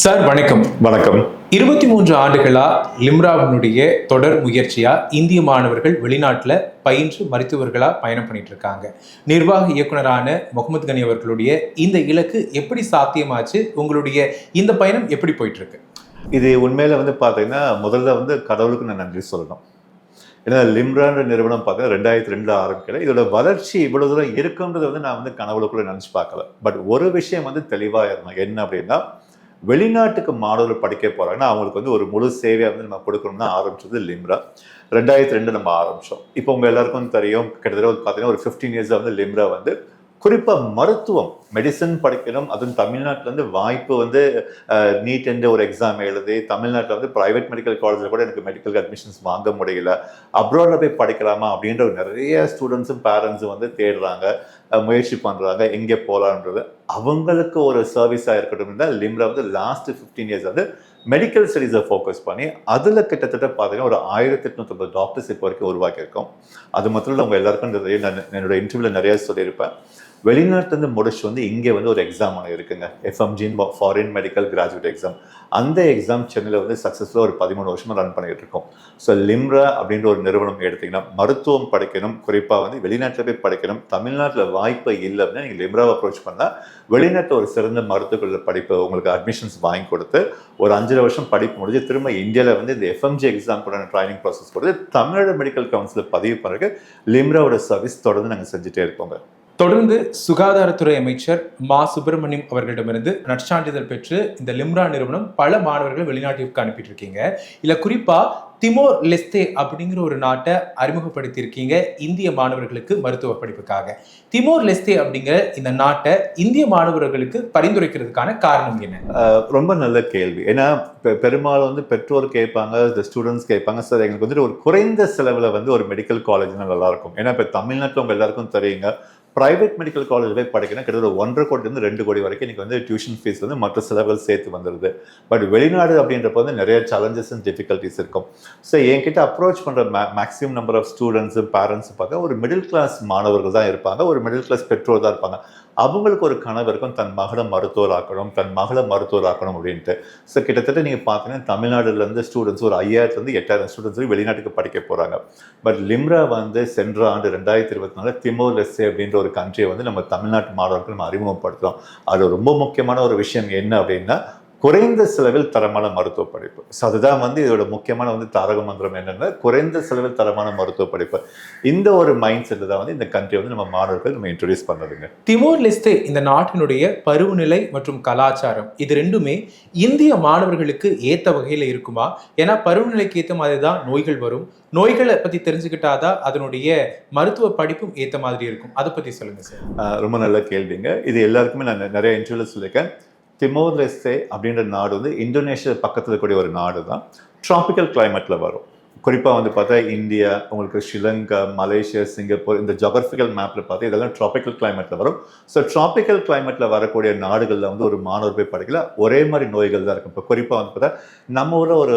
Sir வணக்கம். வணக்கம். இருபத்தி மூன்று ஆண்டுகளா லிம்ராவினுடைய தொடர் முயற்சியா இந்திய மாணவர்கள் வெளிநாட்டுல பயின்று மருத்துவர்களா பயணம் பண்ணிட்டு இருக்காங்க நிர்வாக இயக்குனரான முகமது கனி அவர்களுடைய இந்த இலக்கு எப்படி சாத்தியமாச்சு? உங்களுடைய இந்த பயணம் எப்படி போயிட்டு இருக்கு இது உண்மையில வந்து பார்த்தீங்கன்னா முதல்ல வந்து கடவுளுக்கு நான் நன்றி சொல்லணும். ஏன்னா லிம்ரான்ற நிறுவனம் பார்த்தீங்கன்னா ரெண்டாயிரத்தி ரெண்டுல ஆரம்பிக்கல. இதோட வளர்ச்சி இவ்வளவு தூரம் இருக்குன்றதை வந்து நான் வந்து கனவுக்குள்ள நினைச்சு பார்க்கல. பட் ஒரு விஷயம் வந்து தெளிவா இருந்தோம் என்ன அப்படின்னா வெளிநாட்டுக்கு மாணவர்கள் படிக்க போகிறாங்கன்னா அவங்களுக்கு வந்து ஒரு முழு சேவையை வந்து நம்ம கொடுக்கணும்னு ஆரம்பிச்சது லிம்ரா. ரெண்டாயிரத்தி ரெண்டு நம்ம ஆரம்பித்தோம் இப்போ உங்கள் எல்லாருக்கும் தெரியும் கிட்டத்தட்ட ஒரு பார்த்தீங்கன்னா ஒரு ஃபிஃப்டீன் இயர்ஸாக வந்து லிம்ரா வந்து குறிப்பாக மருத்துவம் மெடிசன் படிக்கணும் அதுவும் தமிழ்நாட்டில் வந்து வாய்ப்பு வந்து நீட் என்ற ஒரு எக்ஸாம் எழுதி தமிழ்நாட்டில் வந்து ப்ரைவேட் மெடிக்கல் காலேஜில் கூட எனக்கு மெடிக்கல் அட்மிஷன்ஸ் வாங்க முடியல. அப்ராடில் போய் படிக்கலாமா அப்படின்ற ஒரு நிறைய ஸ்டூடெண்ட்ஸும் பேரண்ட்ஸும் வந்து தேடுறாங்க. முயற்சி பண்ணுறாங்க எங்கே போகலான்றது அவங்களுக்கு ஒரு சர்வீஸாக இருக்கட்டும் இருந்தால் லிம்ரா வந்து லாஸ்ட் ஃபிஃப்டீன் இயர்ஸ் வந்து மெடிக்கல் ஸ்டடீஸை ஃபோக்கஸ் பண்ணி அதில் கிட்டத்தட்ட பார்த்தீங்கன்னா ஒரு ஆயிரத்தி எட்நூற்றம்பது டாக்டர்ஸ் இப்போ வரைக்கும் உருவாக்கியிருக்கோம். அது மட்டும் இல்லை அவங்க எல்லாருக்கும் நிறைய நான் என்னோட இன்டர்வியூவில் நிறைய சொல்லியிருப்பேன். வெளிநாட்டிலேருந்து முடிச்சு வந்து இங்கே வந்து ஒரு எக்ஸாம் ஒன்று இருக்குங்க. எஃப்எம்ஜின் ஃபாரின் மெடிக்கல் கிராஜுவேட் எக்ஸாம் அந்த எக்ஸாம் சென்னையில் வந்து சக்ஸஸ்ஃபுல்லாக ஒரு பதிமூணு வருஷமாக ரன் பண்ணிட்டு இருக்கோம். ஸோ லிம்ரா அப்படின்ற ஒரு நிறுவனம் எடுத்தீங்கன்னா மருத்துவம் படிக்கணும் குறிப்பாக வந்து வெளிநாட்டில் போய் படிக்கணும் தமிழ்நாட்டில் வாய்ப்பு இல்லை அப்படின்னா நீங்கள் லிம்ராவை அப்ரோச் பண்ணால் வெளிநாட்டில் ஒரு சிறந்த மருத்துவ படிப்பு உங்களுக்கு அட்மிஷன்ஸ் வாங்கி கொடுத்து ஒரு அஞ்சரை வருஷம் படிப்பு முடிஞ்சு திரும்ப இந்தியாவில் வந்து இந்த எஃப்எம்ஜி எக்ஸாம் கூட ட்ரைனிங் ப்ராசஸ் கொடுத்து தமிழ்நாடு மெடிக்கல் கவுன்சிலில் பதிவு பண்ணுறதுக்கு லிம்ராவோட சர்வீஸ் தொடர்ந்து நாங்கள் செஞ்சுட்டே இருப்போங்க. தொடர்ந்து சுகாதாரத்துறை அமைச்சர் மா. சுப்பிரமணியம் அவர்களிடமிருந்து நற்சான்றிதழ் பெற்று இந்த லிம்ரா நிறுவனம் பல மாணவர்கள் வெளிநாட்டிற்கு அனுப்பிட்டு இருக்கீங்க இல்ல குறிப்பா திமோர் லெஸ்தே அப்படிங்கிற ஒரு நாட்டை அறிமுகப்படுத்தியிருக்கீங்க இந்திய மாணவர்களுக்கு மருத்துவ படிப்புக்காக. திமோர் லெஸ்தே அப்படிங்கிற இந்த நாட்டை இந்திய மாணவர்களுக்கு பரிந்துரைக்கிறதுக்கான காரணம் என்ன? ரொம்ப நல்ல கேள்வி. ஏன்னா பெரும்பாலும் வந்து பெற்றோர் கேட்பாங்க இந்த ஸ்டூடெண்ட்ஸ் கேட்பாங்க. சார் எங்களுக்கு வந்துட்டு ஒரு குறைந்த செலவில் வந்து ஒரு மெடிக்கல் காலேஜ்னா நல்லாயிருக்கும் ஏன்னா இப்போ தமிழ்நாட்டில் உங்கள் எல்லாருக்கும் தெரியுங்க பிரைவேட் மெடிக்கல் காலேஜ் போய் படிக்கணும் கிட்டத்தட்ட ஒன்றரை கோடிலேருந்து ரெண்டு கோடி வரைக்கும் இன்னைக்கு வந்து டியூஷன் ஃபீஸ் வந்து மற்ற செலவுகள் சேர்த்து வந்துடுது பட் வெளிநாடு அப்படின்றப்ப வந்து நிறைய சேலஞ்சஸ் அண்ட் டிஃபிகல்ட்டிஸ் இருக்கும். ஸோ என்கிட்ட அப்ரோச் பண்ணுற மே மேக்ஸிமம் நம்பர் ஆஃப் ஸ்டூடெண்ட்ஸும் பேரண்ட்ஸும் பார்த்தா ஒரு மிடில் கிளாஸ் மாணவர்கள் தான் இருப்பாங்க. ஒரு மிடில் கிளாஸ் பெற்றோர் தான் இருப்பாங்க. அவங்களுக்கு ஒரு கனவு இருக்கும் தன் மகளை மருத்துவராக்கணும் தன் மகளை மருத்துவராக்கணும் அப்படின்ட்டு. ஸோ கிட்டத்தட்ட நீங்கள் பார்த்தீங்கன்னா தமிழ்நாடுலேருந்து ஸ்டூடெண்ட்ஸ் ஒரு ஐயாயிரத்துலேருந்து எட்டாயிரம் ஸ்டூடெண்ட்ஸ் வெளிநாட்டுக்கு படிக்க போகிறாங்க பட் லிம்ரா வந்து சென்ற ஆண்டு ரெண்டாயிரத்தி இருபத்தி நாலு திமோர் லெஸ்ஸே அப்படின்ற ஒரு கண்ட்ரியை வந்து நம்ம தமிழ்நாட்டு மாணவர்கள் நம்ம அறிமுகப்படுத்துகிறோம் அது ரொம்ப முக்கியமான ஒரு விஷயம் என்ன அப்படின்னா குறைந்த செலவில் தரமான மருத்துவ படிப்பு. ஸோ அதுதான் வந்து இதோட முக்கியமான வந்து தாரக மந்திரம் என்னன்னா குறைந்த செலவில் தரமான மருத்துவ படிப்பு. இந்த ஒரு மைண்ட் செட்டில் தான் வந்து இந்த கண்ட்ரி வந்து நம்ம மாணவர்கள் நம்ம இன்ட்ரடியூஸ் பண்ணுறதுங்க திமோர் லெஸ்தே இந்த நாட்டினுடைய பருவநிலை மற்றும் கலாச்சாரம் இது ரெண்டுமே இந்திய மாணவர்களுக்கு ஏத்த வகையில இருக்குமா? ஏன்னா பருவநிலைக்கு ஏத்த மாதிரி தான் நோய்கள் வரும். நோய்களை பத்தி தெரிஞ்சுக்கிட்டாதான் அதனுடைய மருத்துவ படிப்பும் ஏத்த மாதிரி இருக்கும். அதை பத்தி சொல்லுங்க சார். ரொம்ப நல்ல கேள்விங்க. இது எல்லாருக்குமே நான் நிறைய இன்டர்வியூல சொல்லியிருக்கேன். திமோர் அப்படின்ற நாடு வந்து இந்தோனேஷியா பக்கத்தில் இருக்கக்கூடிய ஒரு நாடு தான் ட்ராபிக்கல் கிளைமேட்டில் வரும். குறிப்பாக வந்து பார்த்தா இந்தியா உங்களுக்கு ஸ்ரீலங்கா மலேசியா சிங்கப்பூர் இந்த ஜோகிரபிக்கல் மேப்பில் பார்த்தா இதெல்லாம் ட்ராபிக்கல் கிளைமேட்டில் வரும். ஸோ ட்ராபிக்கல் கிளைமேட்டில் வரக்கூடிய நாடுகளில் வந்து ஒரு மாணவர் போய் படிக்கல. ஒரே மாதிரி நோய்கள் தான் இருக்கும். இப்போ குறிப்பாக வந்து பார்த்தா நம்ம ஊரில் ஒரு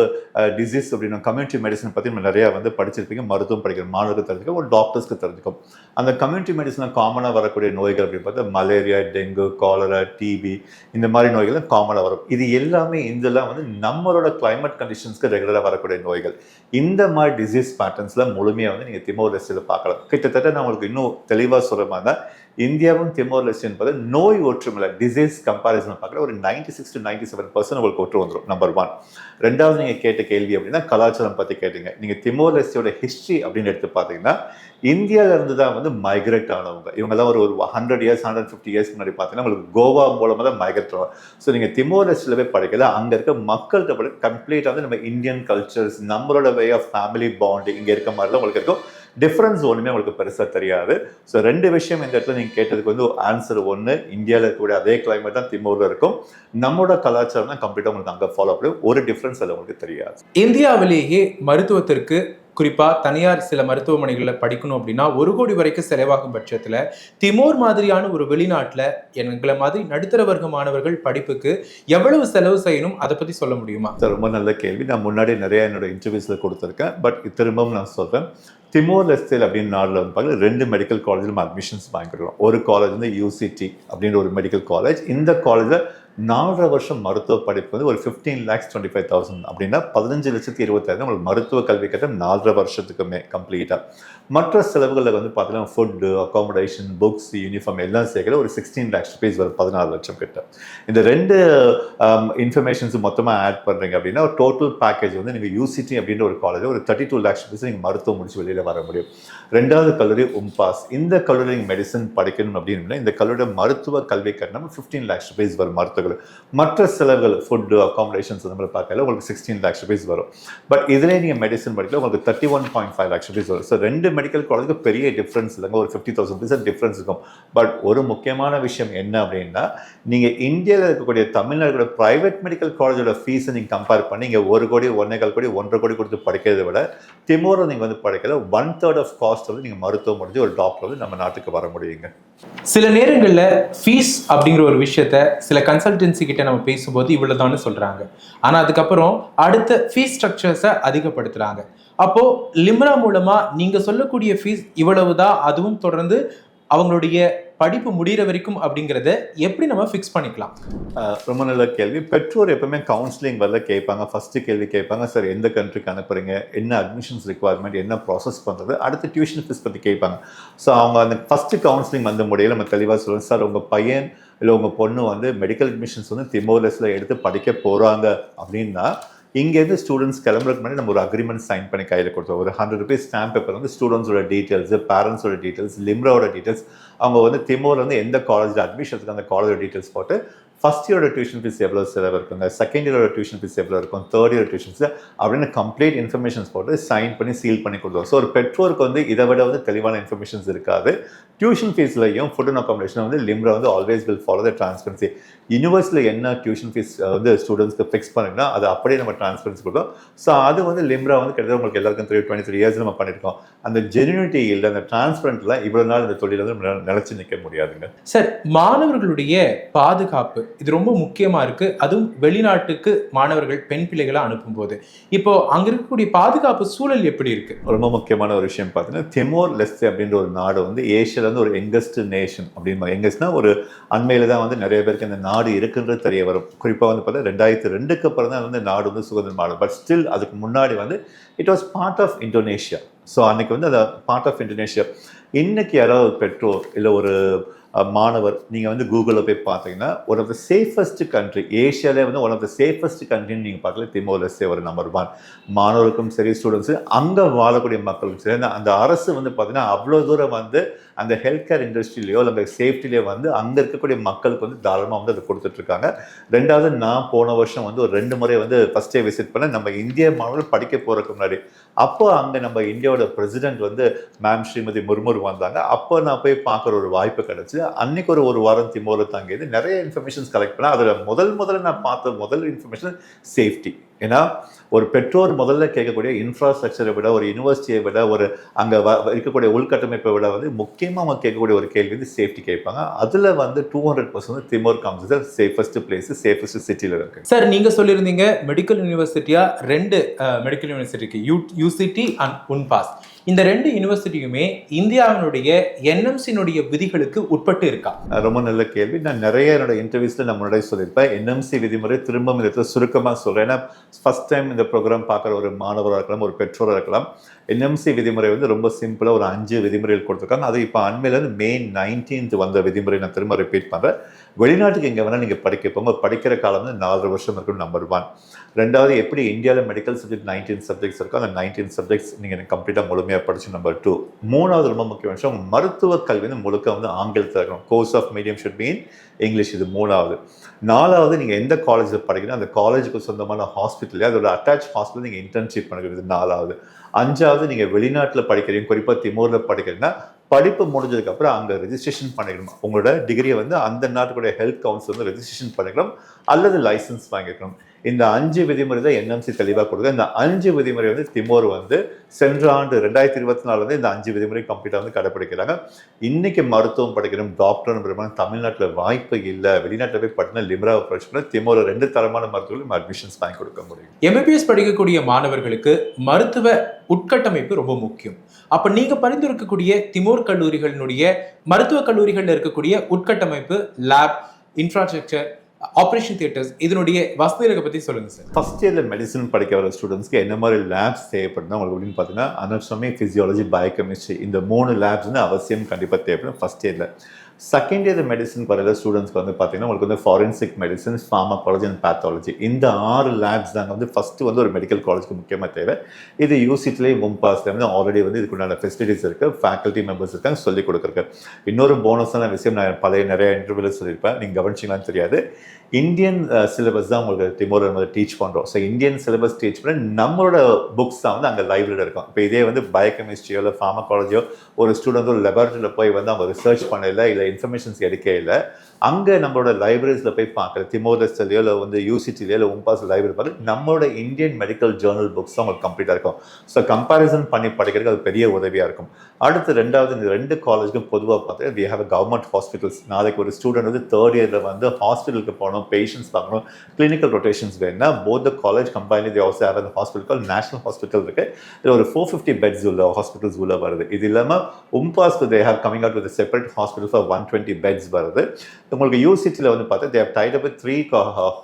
டிசீஸ் அப்படின்னா கம்யூனிட்டி மெடிசன் பற்றி நம்ம நிறையா வந்து படிச்சிருப்பீங்க. மருத்துவம் படிக்கிற மாணவருக்கு தெரிஞ்சுக்கும் ஒரு டாக்டர்ஸ்க்கு தெரிஞ்சுக்கும் அந்த கம்யூனிட்டி மெடிசனில் காமனாக வரக்கூடிய நோய்கள் அப்படின்னு பார்த்தா மலேரியா டெங்கு காலரா டிபி இந்த மாதிரி நோய்கள் காமனாக வரும். இது எல்லாமே இதெல்லாம் வந்து நம்மளோட கிளைமேட் கண்டிஷன்ஸ்க்கு ரெகுலராக வரக்கூடிய நோய்கள். இந்த இந்த மாதிரி டிசீஸ் பேட்டர்ன்ஸில் முழுமையாக வந்து நீங்கள் திமோர் லெஸ்டியில் பார்க்கலாம். கிட்டத்தட்ட நான் உங்களுக்கு இன்னும் தெளிவாக சொல்கிற மாதிரி தான் இந்தியாவும் திமோர் லெஸ்ட் என்பது நோய் ஒற்றுமையில் டிசீஸ் கம்பாரிசன் பார்க்குற ஒரு ninety six to ninety seven percent உங்களுக்கு ஒற்று வந்துடும் நம்பர் ஒன் ரெண்டாவது நீங்கள் கேட்ட கேள்வி அப்படின்னா கலாச்சாரம் பற்றி கேட்டீங்க. நீங்கள் திமோர் லெஸ்டியோட ஹிஸ்ட்ரி அப்படின்னு எடுத்து பார்த்தீங்கன்னா இந்தியாவிலேருந்து தான் வந்து மைக்ரேட் ஆனவங்க. இவங்கெல்லாம் ஒரு ஒரு hundred years hundred fifty years முன்னாடி பார்த்தீங்கன்னா உங்களுக்கு கோவா மூலமாக தான் மைக்ரேட் ஆகும். ஸோ நீங்கள் திமோர் போய் படிக்கல அங்கே இருக்க மக்கள்கிட்ட படி கம்ப்ளீட்டாக வந்து நம்ம இந்தியன் கல்ச்சர்ஸ் நம்மளோட வே ஆஃப் ஃபேமிலி பாண்டிங் இங்கே இருக்க மாதிரிலாம் உங்களுக்கு இருக்கும். டிஃப்ரென்ஸ் ஒன்றுமே உங்களுக்கு பெருசாக தெரியாது. ஸோ ரெண்டு விஷயம் இந்த இடத்துல நீங்கள் கேட்டதுக்கு வந்து ஆன்சர் ஒன்று இந்தியாவில் இருக்கக்கூடிய அதே கிளைமேட் தான் திமூரில் இருக்கும். நம்மளோட கலாச்சாரம் தான் கம்ப்ளீட்டாக உங்களுக்கு அங்கே ஃபாலோ பண்ணும் ஒரு டிஃப்ரென்ஸ் அதில் உங்களுக்கு தெரியாது. இந்தியாவிலேயே மருத்துவத்திற்கு குறிப்பாக தனியார் சில மருத்துவமனைகளில் படிக்கணும் அப்படின்னா ஒரு கோடி வரைக்கும் செலவாகும் பட்சத்தில் திமோர் மாதிரியான ஒரு வெளிநாட்டில் எங்களை மாதிரி நடுத்தர வர்க்க மாணவர்கள் படிப்புக்கு எவ்வளவு செலவு செய்யணும்? அதை பற்றி சொல்ல முடியுமா? ரொம்ப நல்ல கேள்வி. நான் முன்னாடி நிறைய என்னோட இன்டர்வியூஸில் கொடுத்துருக்கேன். பட் திரும்பவும் நான் சொல்கிறேன் திமோர் லெஸ்டேல் அப்படின்னு நாடில் வந்து பார்த்தீங்கன்னா ரெண்டு மெடிக்கல் காலேஜில் நம்ம அட்மிஷன்ஸ் வாங்கிக்கிறோம் ஒரு காலேஜ் வந்து யூசிடி அப்படின்ற ஒரு மெடிக்கல் காலேஜ் இந்த காலேஜில் நாலரை வருஷம் மருத்துவ படிப்பு வந்து ஒரு fifteen lakhs twenty five thousand அப்படின்னா பதினஞ்சு லட்சத்தி இருபத்தாயிரம் உங்களுக்கு மருத்துவ கல்வி கட்டம் நாலரை வருஷத்துக்குமே கம்ப்ளீட்டாக மற்ற செலவுகளில் வந்து பார்த்தீங்கன்னா ஃபுட்டு அக்காமடேஷன் புக்ஸ் யூனிஃபார்ம் எல்லாம் சேர்க்கல ஒரு சிக்ஸ்டீன் லேக்ஸ் ருபீஸ் வரும் பதினாறு லட்சம் கிட்ட. இந்த ரெண்டு இன்ஃபர்மேஷன்ஸ் மொத்தமாக ஆட் பண்ணுறீங்க அப்படின்னா ஒரு டோட்டல் பேக்கேஜ் வந்து நீங்கள் யூசிடி அப்படின்ற ஒரு காலேஜ் ஒரு தேர்ட்டி டூ லேக்ஸ் ருபீஸ் நீங்கள் மருத்துவம் முடிச்சு வெளியில் வர முடியும். ரெண்டாவது கல்லூரி உம்பாஸ் இந்த கல்லூரி நீங்கள் மெடிசன் படிக்கணும் அப்படின்னா இந்த கல்லூரியோட மருத்துவ கல்வி கட்டணம் ஃபிஃப்டீன் லேக்ஸ் ருபீஸ் வரும் மருத்துவர்கள் மற்ற செலவுகள் ஃபுட்டு அகாமடேஷன்ஸ் அந்த மாதிரி பார்க்கல உங்களுக்கு சிக்ஸ்டீன் லேக்ஸ் ருபீஸ் வரும். பட் இதிலே நீங்கள் மெடிசன் படிக்கல உங்களுக்கு thirty one point five lakhs rupees வரும். ஸோ ரெண்டு மெடிக்கல் காலேஜுக்கு பெரிய டிஃப்ரென்ஸ் இல்லைங்க. ஒரு ஃபிஃப்டி தௌசண்ட் ருபீஸ் டிஃப்ரென்ஸ் இருக்கும். பட் ஒரு முக்கியமான விஷயம் என்ன அப்படின்னா நீங்கள் இந்தியாவில் இருக்கக்கூடிய தமிழ்நாடு ப்ரைவேட் மெடிக்கல் காலேஜோட ஃபீஸை நீங்கள் கம்பேர் பண்ணி இங்கே ஒரு கோடி ஒன்றேகால் கோடி ஒன்றரை கோடி கொடுத்து படிக்கிறதை விட திமுறை நீங்கள் வந்து படிக்கல ஒன் தேர்ட் ஆஃப் காஸ்ட் வந்து நீங்கள் மருத்துவம் முடிஞ்சு ஒரு டாக்டர் வந்து நம்ம நாட்டுக்கு வர முடியுங்க. சில நேரங்களில் ஃபீஸ் அப்படிங்கிற ஒரு விஷயத்த சில கன்சல்ட் கன்சல்டன்சி கிட்ட நம்ம பேசும்போது இவ்வளோ தான் சொல்கிறாங்க ஆனால் அதுக்கப்புறம் அடுத்த ஃபீஸ் ஸ்ட்ரக்சர்ஸை அதிகப்படுத்துகிறாங்க அப்போது லிம்ரா மூலமாக நீங்கள் சொல்லக்கூடிய ஃபீஸ் இவ்வளவு தான் அதுவும் தொடர்ந்து அவங்களுடைய படிப்பு முடிகிற வரைக்கும் அப்படிங்கிறத எப்படி நம்ம ஃபிக்ஸ் பண்ணிக்கலாம்? ரொம்ப நல்ல கேள்வி. பெற்றோர் எப்பவுமே கவுன்சிலிங் வரல கேட்பாங்க. ஃபஸ்ட்டு கேள்வி கேட்பாங்க சார் எந்த கண்ட்ரிக்கு அனுப்புறீங்க? என்ன அட்மிஷன்ஸ் ரெக்குவயர்மெண்ட் என்ன ப்ராசஸ் பண்ணுறது அடுத்து டியூஷன் ஃபீஸ் பற்றி கேட்பாங்க. ஸோ அவங்க அந்த ஃபர்ஸ்ட் கவுன்சிலிங் வந்த முடியல நம்ம தெளிவாக சொல்லுவோம் சார் உங்கள் பையன் இல்லை உங்கள் பொண்ணு வந்து மெடிக்கல் அட்மிஷன்ஸ் வந்து திமோலஸில் எடுத்து படிக்க போகிறாங்க அப்படின்னா இங்கேருந்து ஸ்டூடெண்ட்ஸ் கிளம்புறதுக்கு முன்னாடி நம்ம ஒரு அக்ரிமெண்ட் சைன் பண்ணி கையில் கொடுத்தோம் ஒரு ஹண்ட்ரட் ருபீஸ் ஸ்டாம்ப் பேப்பர் வந்து ஸ்டூடெண்ட்ஸோட டீட்டெயில்ஸ் பேரண்ட்ஸோட டீட்டெயில்ஸ் லிம்ராவோட டீட்டெயில்ஸ் அவங்க வந்து திமோர் வந்து எந்த காலேஜில் அட்மிஷன்ஸுக்கு அந்த காலேஜோட டீட்டெயில்ஸ் போட்டு ஃபஸ்ட் இயரோட டியூஷன் ஃபீஸ் எவ்வளோ செலவு இருக்குங்க? செகண்ட் இயரோட டியூஷன் ஃபீஸ் எவ்வளோ இருக்கும்? தேர்ட் இயர் டியூஷன்ஸ் அப்படின்னு கம்ப்ளீட் இன்ஃபர்மேஷன்ஸ் போட்டு சைன் பண்ணி சீல் பண்ணி கொடுத்தோம் ஸோ ஒரு பெற்றோருக்கு வந்து இதை விட வந்து தெளிவான இன்ஃபர்மேஷன்ஸ் இருக்காது. டியூஷன் ஃபீஸ்லையும் ஃபுட் அண்ட் அக்காமடேஷன் வந்து லிம்ரா வந்து always will follow the transparency யூனிவர்ஸில் என்ன டியூஷன் ஃபீஸ் வந்து ஸ்டூடெண்ட்ஸ்க்கு ஃபிக்ஸ் பண்ணுங்கன்னா அது அப்படியே நம்ம டிரான்ஸ்பரன்சி கொடுத்தோம் ஸோ அது வந்து லிம்ரா வந்து கிட்டத்தட்ட உங்களுக்கு எல்லாருக்கும் தெரியும். டுவெண்ட்டி த்ரீ இயர்ஸ் நம்ம பண்ணியிருக்கோம் அந்த ஜென்யூனிட்டி இல்லை அந்த டிரான்ஸ்பரண்ட்ல இவ்வளோ நாள் இந்த தொழில் வந்து நிலச்சி நிற்க முடியாதுங்க. சார் மாணவர்களுடைய பாதுகாப்பு இது ரொம்ப முக்கியமாக இருக்குது அதுவும் வெளிநாட்டுக்கு மாணவர்கள் பெண் பிள்ளைகளை அனுப்பும்போது. இப்போ அங்கே இருக்கக்கூடிய பாதுகாப்பு சூழல் எப்படி இருக்குது ரொம்ப முக்கியமான ஒரு விஷயம் பார்த்தீங்கன்னா தெமோர் லெஸ்தே அப்படின்ற ஒரு நாடு வந்து ஏஷியாவில் வந்து ஒரு எங்கஸ்ட் நேஷன் அப்படின்னு எங்கஸ்ட்னா ஒரு அண்மையில் தான் வந்து நிறைய பேருக்கு இந்த நாடு இருக்குன்றது தெரிய வரும். குறிப்பாக வந்து பார்த்தா ரெண்டாயிரத்தி ரெண்டுக்கு அப்புறம் தான் வந்து நாடு வந்து சுதந்திரமானது. பட் ஸ்டில் அதுக்கு முன்னாடி வந்து it was part of Indonesia so அன்னைக்கு வந்து அதை பார்ட் ஆஃப் இந்தோனேஷியா இன்னைக்கு யாராவது ஒரு பெற்றோர் இல்லை ஒரு மாணவர் நீங்கள் வந்து கூகுளில் போய் பார்த்தீங்கன்னா one of the safest country ஏஷியாவிலே வந்து ஒன் ஆஃப் த சேஃபஸ்ட் கண்ட்ரின்னு நீங்கள் பார்க்கல திமோலஸே ஒரு நம்பர் ஒன் மாணவருக்கும் சரி ஸ்டூடெண்ட்ஸு அங்கே வாழக்கூடிய மக்களுக்கும் சரி அந்த- அந்த அரசு வந்து பார்த்தீங்கன்னா அவ்வளோ தூரம் வந்து அந்த ஹெல்த் கேர் இண்டஸ்ட்ரியிலையோ இல்லை அந்த சேஃப்டிலேயோ வந்து அங்கே இருக்கக்கூடிய மக்களுக்கு வந்து தாராளமாக வந்து அதை கொடுத்துட்ருக்காங்க. ரெண்டாவது நான் போன வருஷம் வந்து ஒரு ரெண்டு முறை வந்து ஃபஸ்ட் டே விசிட் பண்ண நம்ம இந்திய மாணவர்கள் படிக்க போகிறதுக்கு முன்னாடி. அப்போ அங்கே நம்ம இந்தியாவோட பிரசிடென்ட் வந்து மேம் ஸ்ரீமதி முர்முர் வந்தாங்க. அப்போ நான் போய் பார்க்குற ஒரு வாய்ப்பு கிடச்சி. அன்னைக்கு ஒரு ஒரு வாரம் திமோல தங்கியது நிறைய இன்ஃபர்மேஷன்ஸ் கலெக்ட் பண்ணேன். அதில் முதல் முதல்ல நான் பார்த்த முதல் இன்ஃபர்மேஷன் சேஃப்டி ஏன்னா ஒரு பெற்றோர் முதல்ல கேட்கக்கூடிய இன்ஃப்ராஸ்ட்ரக்சரை விட ஒரு யூனிவர்சிட்டியை விட ஒரு அங்கே இருக்கக்கூடிய உள்கட்டமைப்பை விட வந்து முக்கியமாக அவங்க கேட்கக்கூடிய ஒரு கேள்வி வந்து சேஃப்டி கேட்பாங்க. அதில் வந்து two hundred percent Timor comes safest place safest சிட்டியில் இருக்கு. சார் நீங்கள் சொல்லியிருந்தீங்க மெடிக்கல் யூனிவர்சிட்டியாக ரெண்டு மெடிக்கல் யூனிவர்சிட்டிக்கு யூ யூசிடி அண்ட் உன்பாஸ் இந்த ரெண்டு யூனிவர்சிட்டியுமே இந்தியாவினுடைய என்எம்சினுடைய விதிகளுக்கு உட்பட்டு இருக்கா? ரொம்ப நல்ல கேள்வி. நான் நிறைய என்னோட இன்டர்வியூஸில் நான் முன்னாடி சொல்லியிருப்பேன். என்எம்சி விதிமுறை திரும்ப இந்த இடத்துல சுருக்கமாக சொல்கிறேன் ஏன்னா ஃபர்ஸ்ட் டைம் இந்த ப்ரோக்ராம் பார்க்குற ஒரு மாணவராக இருக்கலாம் ஒரு பெற்றோராக இருக்கலாம் என்எம்சி விதிமுறை வந்து ரொம்ப சிம்பிளாக ஒரு அஞ்சு விதிமுறைகள் கொடுத்துருக்காங்க. அது இப்போ அண்மையிலேருந்து மே நைன்டீன்த் வந்த விதிமுறை. நான் திரும்ப ரிப்பீட் பண்ணுறேன் வெளிநாட்டுக்கு எங்கே வேணால் நீங்கள் படிக்க போங்க படிக்கிற காலம் வந்து நாலரை வருஷம் இருக்கும் நம்பர் ஒன் ரெண்டாவது எப்படி இந்தியாவில் மெடிக்கல் சப்ஜெக்ட் நைன்டீன் சப்ஜெக்ட்ஸ் இருக்கோ அந்த நைன்டீன் சப்ஜெக்ட்ஸ் நீங்கள் கம்ப்ளீட்டாக முழுமையாக படிச்சு நம்பர் டூ மூணாவது ரொம்ப முக்கியமான விஷயம் மருத்துவ கல்வி வந்து முழுக்க வந்து ஆங்கிலத்தில் இருக்கணும். Course of medium should mean English இது மூணாவது. நாலாவது நீங்கள் எந்த காலேஜில் படிக்கணும் அந்த காலேஜுக்கு சொந்தமான ஹாஸ்பிட்டல் அதோட அட்டாச் ஹாஸ்பிட்டல் நீங்கள் இன்டர்ன்ஷிப் பண்ணுறது நாலாவது. அஞ்சாவது நீங்கள் வெளிநாட்டில் படிக்கிறீங்க குறிப்பாக திமோரில் படிக்கிறீங்கன்னா படிப்பு முடிஞ்சதுக்கப்புறம் அங்கே ரெஜிஸ்ட்ரேஷன் பண்ணிக்கணும். உங்களோட டிகிரியை வந்து அந்த நாட்டுக்குடைய ஹெல்த் கவுன்சில் வந்து ரெஜிஸ்ட்ரேஷன் பண்ணிக்கணும். அல்லது லைசன்ஸ் வாங்கிக்கணும். இந்த அஞ்சு விதிமுறை தான் என்எம்சி தெளிவாக கொடுக்குது. இந்த அஞ்சு விதிமுறை வந்து திமோர் வந்து சென்ற ஆண்டு ரெண்டாயிரத்தி இருபத்தி நாலு வந்து இந்த அஞ்சு விதிமுறை கம்ப்ளீட்டாக வந்து கடைப்பிடிக்கிறாங்க. இன்னைக்கு மருத்துவம் படிக்கணும் டாக்டர் தமிழ்நாட்டில் வாய்ப்பு இல்லை வெளிநாட்டில் போய் படினா லிமராவை படிச்சுனா திமோர் ரெண்டு தரமான மருத்துவர்களும் அட்மிஷன்ஸ் வாங்கி கொடுக்க முடியும். எம்பிபிஎஸ் படிக்கக்கூடிய மாணவர்களுக்கு மருத்துவ உட்கட்டமைப்பு ரொம்ப முக்கியம். அப்ப நீங்க பரிந்துரைக்கக்கூடிய திமோர் கல்லூரிகளினுடைய மருத்துவ கல்லூரிகளில் இருக்கக்கூடிய உட்கட்டமைப்பு லேப் இன்ஃப்ராஸ்ட்ரக்சர் ஆப்ரேஷன் தியேட்டர்ஸ் இதனுடைய வசதிகளை பத்தி சொல்லுங்க சார் ஃபர்ஸ்ட் இயரில் மெடிசன் படிக்க வர ஸ்டூடெண்ட்ஸ்க்கு என்ன மாதிரி லேப்ஸ் தேவைப்படுது உங்களுக்கு அப்படின்னு பார்த்தீங்கன்னா அனட்டமி ஃபிசியாலஜி பயோகெமிஸ்ட்ரி இந்த மூணு லேப்ஸ் வந்து அவசியம் கண்டிப்பாக தேவைப்படும் ஃபர்ஸ்ட் இயரில் செகண்ட் இயர் மெடிசன் பரவல ஸ்டூடெண்ட்ஸ்க்கு வந்து பார்த்தீங்கன்னா உங்களுக்கு வந்து forensic medicines pharmacology and pathology இந்த ஆறு லேப்ஸ் தாங்க வந்து ஃபஸ்ட்டு வந்து ஒரு மெடிக்கல் காலேஜ்க்கு முக்கியமாக தேவை. இது யூசிட்லேயும் மும்பாஸ்ல வந்து ஆல்ரெடி வந்து இதுக்குண்டான ஃபெசிலிட்டிஸ் இருக்குது ஃபேக்கல்ட்டி மெம்பர்ஸ் இருக்காங்க சொல்லிக் கொடுக்குறக்கு இன்னொரு போனஸான விஷயம் நான் பழைய நிறைய இன்டர்வியூவில் சொல்லியிருப்பேன். நீங்கள் கவனிச்சிங்களான்னு தெரியாது. இந்தியன் சிலபஸ் uh, தான் உங்களுக்கு டிமோர் வந்து டீச் பண்ணுறோம் ஸோ இந்தியன் சிலபஸ் டீச் பண்ண நம்மளோட புக்ஸ் தான் வந்து அங்கே லைப்ரரியில் இருக்கும். இப்போ இதே வந்து பயோகெமிஸ்ட்ரியோ இல்லை ஃபார்மகாலஜியோ ஒரு ஸ்டூடெண்ட் ஒரு லெபார்ட்டரியில் போய் வந்து அவங்க ரிசர்ச் பண்ணல இல்லை இன்ஃபர்மேஷன்ஸ் எடுக்க அங்கே நம்மளோட லைப்ரரிஸில் போய் பார்க்குற திமோரஸ்லையோ இல்லை வந்து யூசிடிலையோ இல்லை உம்பாஸ் லைப்ரரி பார்த்து நம்மளோட இந்தியன் மெடிக்கல் ஜேர்னல் புக்ஸ் தான் உங்களுக்கு கம்ப்ளீட்டாக இருக்கும். ஸோ கம்பேரிசன் பண்ணி படிக்கிறதுக்கு அது பெரிய உதவியாக இருக்கும். அடுத்து ரெண்டாவது இந்த ரெண்டு காலேஜுக்கும் பொதுவாக பார்த்து வி ஹேவ் கவர்மெண்ட் ஹாஸ்பிட்டல்ஸ் நாளைக்கு ஒரு ஸ்டூடெண்ட் வந்து தேர்ட் இயரில் வந்து ஹாஸ்பிட்டலுக்கு போகணும் பேஷண்ட்ஸ் பார்க்கணும் கிளினிக்கல் ரொட்டேஷன்ஸ் வேணும்னா both the college company the also have hospital call national hospital இருக்குது இதில் ஒரு ஃபோர் ஃபிஃப்டி பெட்ஸ் உள்ள ஹாஸ்பிட்டல்ஸ் உள்ள வருது. இது இல்லாமல் உம்பாஸ் they have coming out with separate hospital for one twenty beds வருது. உங்களுக்கு யூசிட்டியில் வந்து பார்த்தா they've tied up three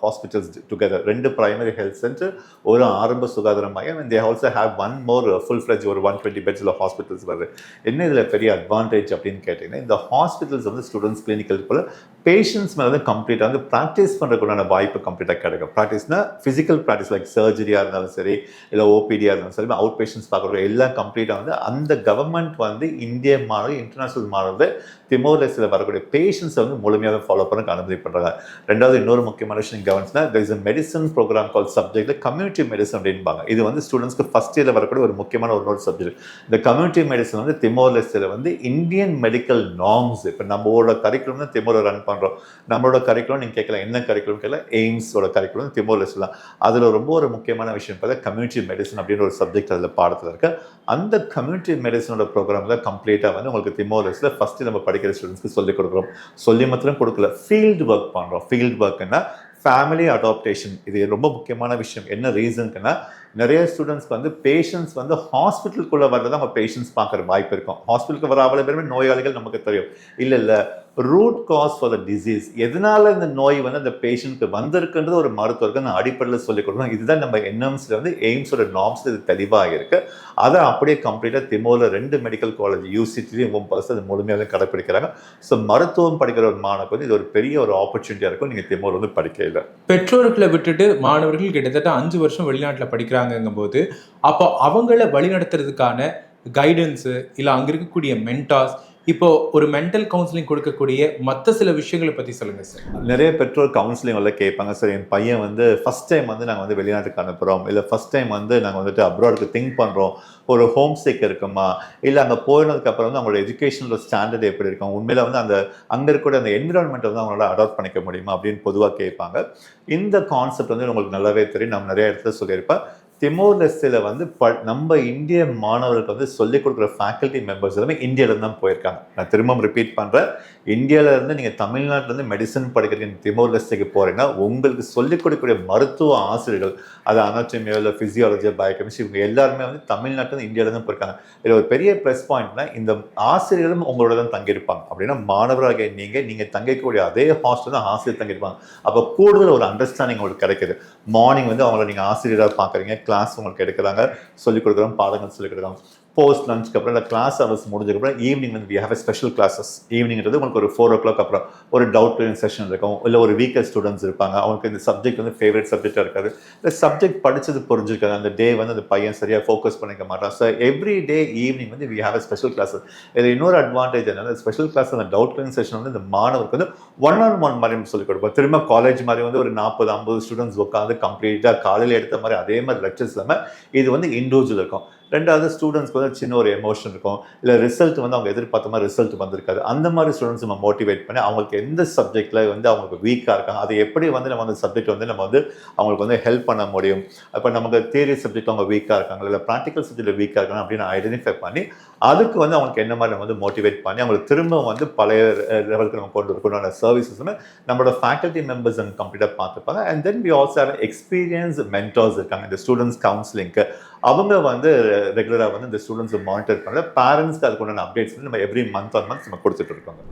hospitals together ரெண்டு பிரைமரி ஹெல்த் சென்டர் ஒரு ஆரம்ப சுகாதார மையம் they also have one more full fledge ஒரு ஒன் டுவெண்ட்டி பெட்ஸில் ஹாஸ்பிட்டல்ஸ் வருது. என்ன இதில் பெரிய அட்வான்டேஜ் அப்படின்னு கேட்டிங்கன்னா இந்த ஹாஸ்பிட்டல்ஸ் வந்து ஸ்டூடெண்ட்ஸ் கிளினிக்கல் போல் பேஷண்ட்ஸ் மேலே வந்து கம்ப்ளீட்டாக வந்து ப்ராக்டிஸ் பண்ணுறதுக்குண்டான வாய்ப்பு கம்ப்ளீட்டாக கிடைக்கும். ப்ராக்டிஸ்னா ஃபிசிக்கல் ப்ராக்டிஸ் லைக் சர்ஜரியாக இருந்தாலும் சரி இல்லை ஓபிடியாக இருந்தாலும் சரி அவுட் பேஷண்ட்ஸ் பார்க்குறது எல்லாம் கம்ப்ளீட்டாக வந்து அந்த கவர்மெண்ட் வந்து இந்திய மாடல் இன்டர்நேஷனல் மாடலில் திமோலஸில் வரக்கூடிய பேஷண்ட்ஸை வந்து முழுமையாக ஃபாலோ பண்ண அனுமதி பண்ணுறாங்க ரெண்டாவது இன்னொரு முக்கியமான விஷயம் கவனிச்சுனா is a medicine programme call சப்ஜெக்ட்டில் கம்யூனிட்டி மெடிசன் அப்படின்பாங்க. இது வந்து ஸ்டூடெண்ட்ஸ்க்கு ஃபஸ்ட் இயரில் வரக்கூடிய ஒரு முக்கியமான ஒரு நோட் சப்ஜெக்ட் இந்த கம்யூனிட்டி மெடிசன் வந்து திமோலஸில் வந்து இந்தியன் மெடிக்கல் நார்ம்ஸ் இப்போ நம்மளோட கரிக்குலம் தான் திமோல ரன் பண்ணுறோம் நம்மளோட கரிக்குலம் நீங்கள் கேட்கலாம். என்ன கரிக்குலம் கேட்கல எய்ம்ஸோட கரிக்குலம் திமோலஸ்லாம் அதில் ரொம்ப ஒரு முக்கியமான விஷயம் பார்த்தா கம்யூனிட்டி மெடிசன் அப்படின்னு ஒரு சப்ஜெக்ட் அதில் பாடத்தில் இருக்கு. அந்த கம்யூனிட்டி மெடிசனோட ப்ரோக்ராம் தான் கம்ப்ளீட்டாக வந்து உங்களுக்கு திமோலஸில் ஃபஸ்ட்டு நம்ம படிக்கிற ஸ்டூடெண்ட்ஸ்க்கு சொல்லிக் கொடுக்குறோம். சொல்லி மாத்திரம் கொடுக்கல. ஃபீல்டு ஒர்க் பண்ணுறோம் ஃபீல்டு ஒர்க்குன்னா ஃபேமிலி அடாப்டேஷன் இது ரொம்ப முக்கியமான விஷயம். என்ன ரீசனுக்குன்னா நிறைய ஸ்டூடெண்ட்ஸ்க்கு வந்து பேஷண்ட்ஸ் வந்து ஹாஸ்பிட்டலுக்குள்ளே வர்றது அவங்க பேஷண்ட்ஸ் பார்க்குற வாய்ப்பு இருக்கும். ஹாஸ்பிட்டலுக்கு வர அவ்வளோ பேருமே நோயாளிகள் நமக்கு தெரியும். இல்லை இல்லை root cause for the disease எதனால இந்த நோய் வந்து அந்த பேஷண்ட்க்கு வந்திருக்குன்றது ஒரு மருத்துவருக்கு நான் அடிப்படையில் சொல்லிக் கொடுக்கணும். இதுதான் நம்ம என்எம்ஸில் வந்து எய்ம்ஸோட நார்ம்ஸ் இது தெளிவாக இருக்கு அதை அப்படியே கம்ப்ளீட்டாக திமோரில் ரெண்டு மெடிக்கல் காலேஜ் யூசிட்டிலையும் மும்பஸ் அது முழுமையாக கடைப்பிடிக்கிறாங்க. ஸோ மருத்துவம் படிக்கிற ஒரு மாணவருக்கு வந்து இது ஒரு பெரிய ஒரு ஆப்பர்ச்சுனிட்டியாக இருக்கும். நீங்கள் திமோர் வந்து படிக்கல பெற்றோர்களை விட்டுட்டு மாணவர்கள் கிட்டத்தட்ட அஞ்சு வருஷம் வெளிநாட்டில் படிக்கிறாங்கங்கும் போது அப்போ அவங்கள வழிநடத்துறதுக்கான கைடன்ஸு இல்லை அங்கே இருக்கக்கூடிய மென்டாஸ் இப்போ ஒரு மென்டல் கவுன்சிலிங் கொடுக்கக்கூடிய மற்ற சில விஷயங்களை பற்றி சொல்லுங்க சார் நிறைய பெற்றோர் கவுன்சிலிங் எல்லாம் கேட்பாங்க சார் என் பையன் வந்து ஃபர்ஸ்ட் டைம் வந்து நாங்கள் வந்து வெளிநாட்டுக்கு அனுப்புகிறோம் இல்லை ஃபர்ஸ்ட் டைம் வந்து நாங்கள் வந்துட்டு அப்ராடுக்கு திங்க் பண்ணுறோம் ஒரு ஹோம் சிக் இருக்குமா? இல்லை அங்கே போயினதுக்கப்புறம் வந்து அவங்களோட எஜுகேஷனல் ஸ்டாண்டர்ட் எப்படி இருக்கும்? உண்மையில் வந்து அந்த அங்கே இருக்கக்கூடிய அந்த என்விரான்மெண்ட்டை வந்து அவங்களால அடாப்ட் பண்ணிக்க முடியுமா? அப்படின்னு பொதுவாக கேட்பாங்க. இந்த கான்செப்ட் வந்து உங்களுக்கு நல்லாவே தெரியும். நம்ம நிறைய இடத்துல சொல்லியிருப்பேன். திமோர் லெஸ்டில் வந்து ப நம்ம இந்திய மாணவர்களுக்கு வந்து சொல்லிக் கொடுக்குற ஃபேக்கல்ட்டி மெம்பர்ஸ் எல்லாமே இந்தியாவிலேருந்து தான் போயிருக்காங்க. நான் திரும்பவும் ரிப்பீட் பண்ணுறேன் இந்தியாவிலேருந்து நீங்கள் தமிழ்நாட்டிலேருந்து மெடிசன் படிக்கிறதுக்கு திமோர் லெஸ்டுக்கு போகிறீங்கன்னா உங்களுக்கு சொல்லிக் கொடுக்கக்கூடிய மருத்துவ ஆசிரியர்கள் அது அனாட்டமியோ இல்லை ஃபிசியாலஜியோ பயோகெமிஸ்ட்ரி இவங்க எல்லாருமே வந்து தமிழ்நாட்டில் இந்தியாவிலேருந்து போயிருக்காங்க. இதில் ஒரு பெரிய ப்ளஸ் பாயிண்ட்னா இந்த ஆசிரியர்களும் உங்களோட தான் தங்கியிருப்பாங்க. அப்படின்னா மாணவராக நீங்கள் நீங்கள் தங்கிக்கூடிய அதே ஹாஸ்டல் தான் ஆசிரியர் தங்கியிருப்பாங்க. அப்போ கூடுதல் ஒரு அண்டர்ஸ்டாண்டிங் உங்களுக்கு கிடைக்குது. மார்னிங் வந்து அவங்கள நீங்கள் ஆசிரியராக பார்க்குறீங்க கிளாஸ் உங்களுக்கு எடுக்கிறாங்க சொல்லிக் கொடுக்குறோம் பாடங்கள் சொல்லிக் கொடுக்குறாங்க போஸ்ட் லஞ்சுக்கு அப்புறம் இல்லை கிளாஸ் ஹவர்ஸ் முடிஞ்சதுக்கப்புறம் ஈவினிங் வந்து வி ஹேவ் ஸ்பெஷல் கிளாஸஸ் ஈவினிங்கிறது உங்களுக்கு ஒரு ஃபோர் ஓ கிளாக் அப்புறம் ஒரு டவுட் கிளியரிங் செஷன் இருக்கும். இல்லை ஒரு வீக்கர் ஸ்டூடெண்ட்ஸ் இருப்பாங்க. அவங்களுக்கு இந்த சப்ஜெக்ட் வந்து ஃபேவரட் சப்ஜெக்டாக இருக்காது. இந்த சப்ஜெக்ட் படித்தது புரிஞ்சிருக்காது. அந்த டே வந்து அந்த பையன் சரியாக ஃபோக்கஸ் பண்ணிக்க மாட்டான். ஸோ எவ்ரி டே ஈவினிங் வந்து we have a special classes இதில் இன்னொரு அட்வான்டேஜ் என்னன்னா ஸ்பெஷல் கிளாஸ் அந்த டவுட் கிளியரிங் செஷன் வந்து இந்த மாணவருக்கு வந்து ஒன் ஆன் ஒன் மாதிரி சொல்லிக் கொடுப்போம். திரும்ப காலேஜ் மாதிரி வந்து ஒரு நாற்பது ஐம்பது ஸ்டூடெண்ட்ஸ் உட்காந்து கம்ப்ளீட்டாக காலையில் எடுத்த மாதிரி அதே மாதிரி லெக்சர்ஸ் இல்லாமல் இது வந்து இண்டிவிஜுவல் இருக்கும். ரெண்டாவது ஸ்டூடெண்ட்ஸ்க்கு வந்து சின்ன ஒரு எமோஷன் இருக்கும். இல்லை ரிசல்ட் வந்து அவங்க எதிர்பார்த்த மாதிரி ரிசல்ட் வந்திருக்காது. அந்த மாதிரி ஸ்டூடெண்ட்ஸ் நம்ம மோட்டிவேட் பண்ணி அவங்களுக்கு எந்த சப்ஜெக்டில் வந்து அவங்களுக்கு வீக்காக இருக்காங்க அதை எப்படி வந்து நம்ம அந்த சப்ஜெக்ட் வந்து நம்ம வந்து அவங்களுக்கு வந்து ஹெல்ப் பண்ண முடியும்? அப்போ நமக்கு தியரி சப்ஜெக்ட் அவங்க வீக்காக இருக்காங்க இல்லை ப்ராக்டிக்கல் சப்ஜெக்ட் வீக்காக இருக்காங்க அப்படின்னு ஐடென்டிஃபை பண்ணி அதுக்கு வந்து அவங்களுக்கு என்ன மாதிரி நம்ம வந்து மோட்டிவேட் பண்ணி அவங்களுக்கு திரும்ப வந்து பழைய லெவலுக்கு நம்ம கொண்டு வரக்கூடிய சர்வீசஸ் நம்மளோட ஃபேக்கல்ட்டி மெம்பர்ஸ் அண்ட் கம்ப்ளீட்டாக பார்த்துப்பாங்க. And then we also are experience mentors இருக்காங்க. இந்த ஸ்டூடெண்ட்ஸ் கவுன்சிலிங்க்கு அவங்க வந்து ரெகுலராக வந்து இந்த ஸ்டூடெண்ட்ஸை மானிட்டர் பண்ணல பேரண்ட்ஸ்க்கு அதுக்குண்டான அப்டேட்ஸ் வந்து நம்ம எவ்ரி மந்த் ஆன் மந்த் நம்ம கொடுத்துட்டு இருக்கோங்க.